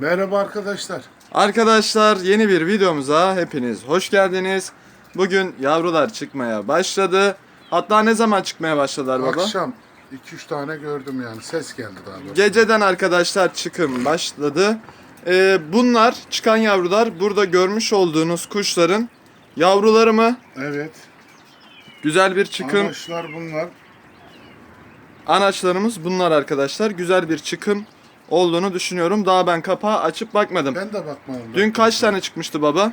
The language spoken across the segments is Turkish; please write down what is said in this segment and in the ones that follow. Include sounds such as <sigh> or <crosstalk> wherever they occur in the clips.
Merhaba arkadaşlar. Arkadaşlar yeni bir videomuza hepiniz hoş geldiniz. Bugün yavrular çıkmaya başladı. Hatta ne zaman çıkmaya başladılar baba? Akşam 2-3 tane gördüm yani. Ses geldi daha doğrusu. Geceden arkadaşlar çıkım başladı. Ee, bunlar çıkan yavrular burada görmüş olduğunuz kuşların yavruları mı? Evet. Güzel bir çıkım. Arkadaşlar bunlar. Anaçlarımız bunlar arkadaşlar. Güzel bir çıkım olduğunu düşünüyorum. Daha ben kapağı açıp bakmadım. Ben de bakmadım. Dün kaç tane çıkmıştı baba?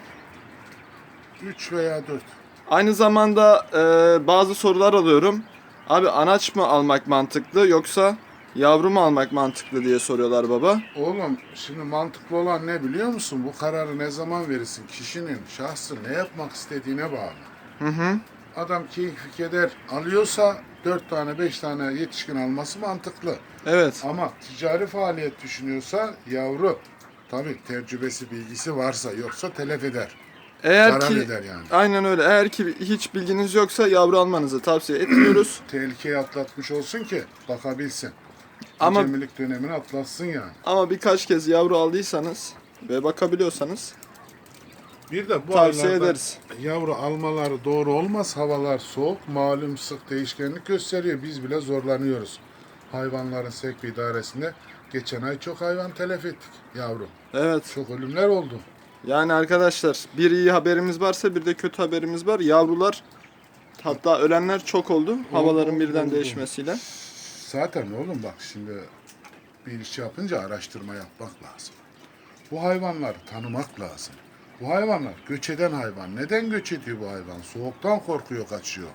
3 veya 4. Aynı zamanda e, bazı sorular alıyorum. Abi anaç mı almak mantıklı yoksa yavru mu almak mantıklı diye soruyorlar baba. Oğlum şimdi mantıklı olan ne biliyor musun? Bu kararı ne zaman verirsin? Kişinin, şahsın ne yapmak istediğine bağlı. Hı hı. Adam keyfi keder alıyorsa 4 tane 5 tane yetişkin alması mantıklı. Evet. Ama ticari faaliyet düşünüyorsa yavru. Tabii tecrübesi bilgisi varsa yoksa telef eder. Eğer Zarar ki eder yani. aynen öyle. Eğer ki hiç bilginiz yoksa yavru almanızı tavsiye etmiyoruz. <clears throat> Tehlikeyi atlatmış olsun ki bakabilsin. Ama- Acemilik dönemini atlatsın yani. Ama birkaç kez yavru aldıysanız ve bakabiliyorsanız Bir de bu Tavsiye aylarda ederiz. yavru almaları doğru olmaz. Havalar soğuk, malum sık değişkenlik gösteriyor. Biz bile zorlanıyoruz. Hayvanların sevk idaresinde geçen ay çok hayvan telef ettik yavru. evet. Çok ölümler oldu. Yani arkadaşlar bir iyi haberimiz varsa bir de kötü haberimiz var. Yavrular hatta ölenler çok oldu. Havaların birden oldu. değişmesiyle. Zaten oğlum bak şimdi bir iş yapınca araştırma yapmak lazım. Bu hayvanları tanımak lazım. Bu hayvanlar göç eden hayvan. Neden göç ediyor bu hayvan? Soğuktan korkuyor, kaçıyor.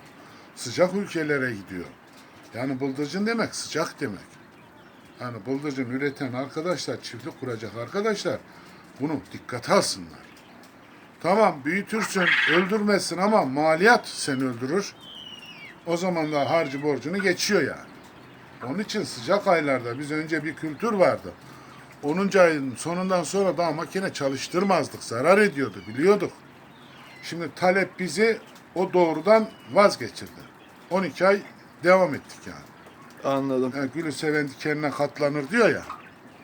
Sıcak ülkelere gidiyor. Yani bıldırcın demek sıcak demek. Yani bıldırcın üreten arkadaşlar, çiftlik kuracak arkadaşlar bunu dikkate alsınlar. Tamam büyütürsün, öldürmezsin ama maliyat seni öldürür. O zaman da harcı borcunu geçiyor yani. Onun için sıcak aylarda biz önce bir kültür vardı. 10. ayın sonundan sonra daha makine çalıştırmazdık. Zarar ediyordu biliyorduk. Şimdi talep bizi o doğrudan vazgeçirdi. 12 ay devam ettik yani. Anladım. yani gülü seven dikenine katlanır diyor ya.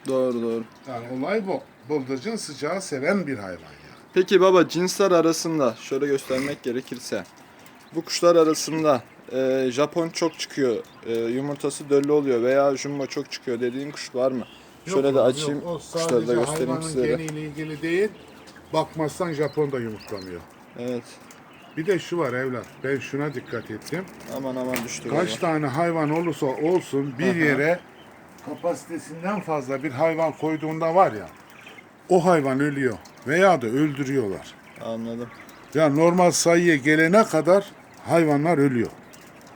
Doğru doğru. Yani olay bu. Bıldırcın sıcağı seven bir hayvan yani. Peki baba cinsler arasında şöyle göstermek gerekirse bu kuşlar arasında e, Japon çok çıkıyor, e, yumurtası döllü oluyor veya jumbo çok çıkıyor dediğin kuş var mı? Şöyle de açayım, yok. O kuşları da sadece göstereyim hayvanın sizlere. geniyle ilgili değil. Bakmazsan Japon da yumurtlamıyor. Evet. Bir de şu var evlat. Ben şuna dikkat ettim. Aman aman düştü Kaç baba. tane hayvan olursa olsun bir yere kapasitesinden fazla bir hayvan koyduğunda var ya o hayvan ölüyor veya da öldürüyorlar. Anladım. Ya normal sayıya gelene kadar hayvanlar ölüyor.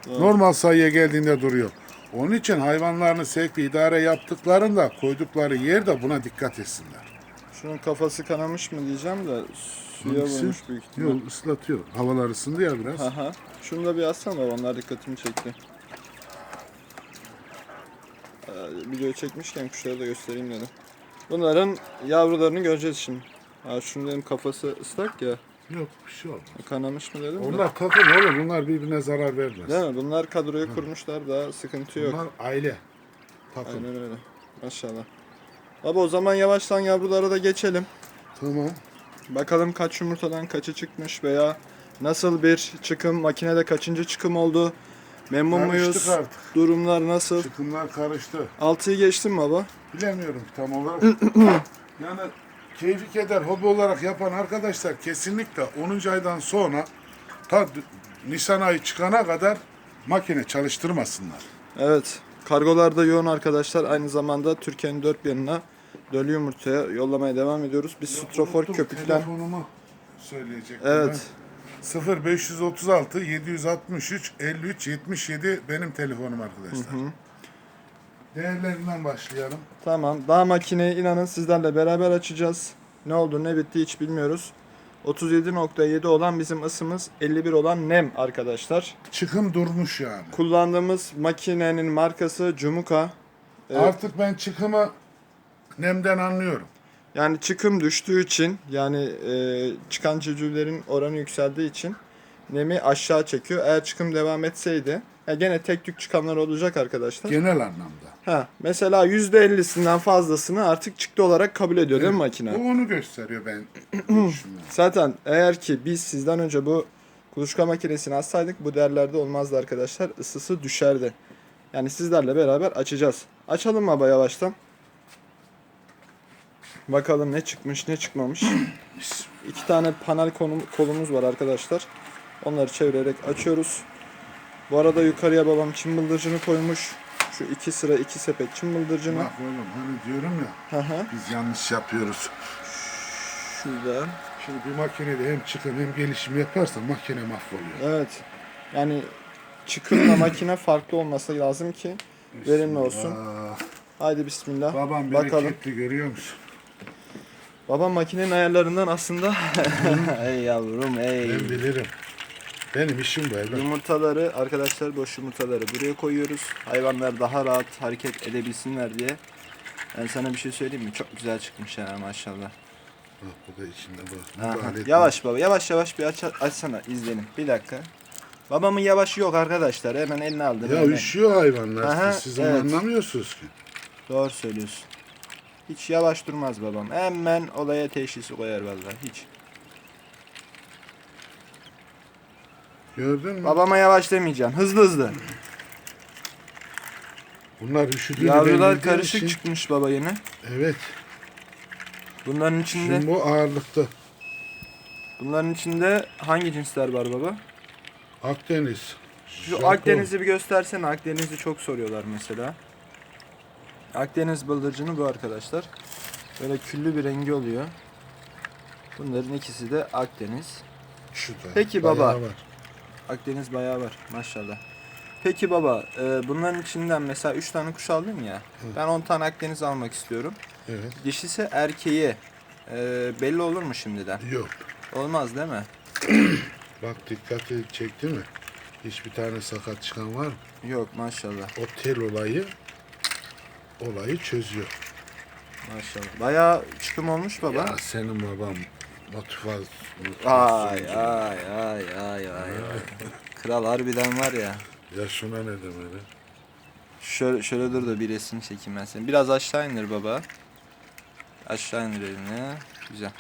Normal sayıya geldiğinde duruyor. Onun için hayvanlarını sevk ve idare yaptıklarında koydukları yerde buna dikkat etsinler. Şunun kafası kanamış mı diyeceğim de suya Hangisi? vurmuş büyük ihtimal. Yok ıslatıyor. Havalar ısındı ya biraz. Aha. Şunu da bir atsana onlar dikkatimi çekti. Ee, video çekmişken kuşları da göstereyim dedim. Bunların yavrularını göreceğiz şimdi. Ha, şunun dedim kafası ıslak ya. Yok bir şey olmaz. Kanamış mı dedim de. Onlar takım oğlum. Bunlar birbirine zarar vermez. Değil mi? Bunlar kadroyu kurmuşlar daha sıkıntı yok. Bunlar aile. Takım. Aynen öyle. Maşallah. Baba o zaman yavaştan yavrulara da geçelim. Tamam. Bakalım kaç yumurtadan kaçı çıkmış veya nasıl bir çıkım, makinede kaçıncı çıkım oldu? Memnun muyuz? Karıştık artık. Durumlar nasıl? Çıkımlar karıştı. 6'yı geçtin mi baba? Bilemiyorum tam olarak. <clears throat> yani keyfi keder hobi olarak yapan arkadaşlar kesinlikle 10. aydan sonra ta Nisan ayı çıkana kadar makine çalıştırmasınlar. Evet. Kargolarda yoğun arkadaşlar. Aynı zamanda Türkiye'nin dört bir yanına dölü yumurtaya yollamaya devam ediyoruz. Biz strofor Unuttum. Telefonumu söyleyecektim Evet. ben. 0536 763 53 77 benim telefonum arkadaşlar. Değerlerinden başlayalım. Tamam. Daha makineyi inanın sizlerle beraber açacağız. Ne oldu ne bitti hiç bilmiyoruz. 37.7 olan bizim ısımız 51 olan nem arkadaşlar. Çıkım durmuş yani. Kullandığımız makinenin markası Cumuka. Evet. Artık ben çıkımı nemden anlıyorum. Yani çıkım düştüğü için yani e, çıkan civcivlerin oranı yükseldiği için nemi aşağı çekiyor. Eğer çıkım devam etseydi ya gene tek tük çıkanlar olacak arkadaşlar. Genel anlamda. Ha, mesela %50'sinden fazlasını artık çıktı olarak kabul ediyor değil mi makine? Bu onu gösteriyor ben. <clears throat> düşünüyorum. Zaten eğer ki biz sizden önce bu kuluçka makinesini açsaydık bu değerlerde olmazdı arkadaşlar. Isısı düşerdi. Yani sizlerle beraber açacağız. Açalım baba yavaştan. Bakalım ne çıkmış ne çıkmamış. <clears throat> İki tane panel konum, kolumuz var arkadaşlar. Onları çevirerek açıyoruz. Bu arada yukarıya babam çim bıldırcını koymuş. Şu iki sıra iki sepet çim bıldırcını. Bak oğlum hani diyorum ya hı. biz yanlış yapıyoruz. Şurada. Şimdi bir makinede hem çıkım hem gelişim yaparsan makine mahvoluyor. Evet. Yani çıkımla <clears throat> makine farklı olması lazım ki verimli olsun. Haydi bismillah. babam Bakalım. bereketli görüyor musun? Babam makinenin ayarlarından aslında <laughs> ey yavrum ey. Ben bilirim. Benim işim bu evlat. Yumurtaları arkadaşlar boş yumurtaları buraya koyuyoruz. Hayvanlar daha rahat hareket edebilsinler diye. Ben sana bir şey söyleyeyim mi? Çok güzel çıkmış ya maşallah. Bak bu da içinde bak. Aha. Yavaş baba yavaş yavaş bir aç, açsana izleyelim. Bir dakika. Babamın yavaşı yok arkadaşlar. Hemen eline aldım. Ya hemen. üşüyor hayvanlar. Aha, Siz evet. anlamıyorsunuz ki. Doğru söylüyorsun. Hiç yavaş durmaz babam. Hemen olaya teşhisi koyar vallahi hiç. Gördün mü? Babama yavaş demeyeceksin. Hızlı hızlı. Bunlar üşüdüğünü Yavrular karışık için- çıkmış baba yine. Evet. Bunların içinde Şimdi bu ağırlıkta. bunların içinde hangi cinsler var baba? Akdeniz. Şu Japon. Akdeniz'i bir göstersene. Akdeniz'i çok soruyorlar mesela. Akdeniz bıldırcını bu arkadaşlar. Böyle küllü bir rengi oluyor. Bunların ikisi de Akdeniz. Şu da Peki baba. var. Akdeniz bayağı var maşallah. Peki baba e, bunların içinden mesela 3 tane kuş aldın ya. Ben 10 tane Akdeniz almak istiyorum. Evet. Dişisi erkeği e, belli olur mu şimdiden? Yok. Olmaz değil mi? <clears throat> Bak dikkati çekti mi? Hiçbir tane sakat çıkan var mı? Yok maşallah. O tel olayı olayı çözüyor. Maşallah. Bayağı çıkım olmuş baba. Ya senin baban motivasyon. Ay ay ay. ay. Kral harbiden var ya. Ya şuna ne demeli? Şöyle, şöyle dur da bir resim çekeyim ben seni. Biraz aşağı indir baba. Aşağı indir elini. Güzel.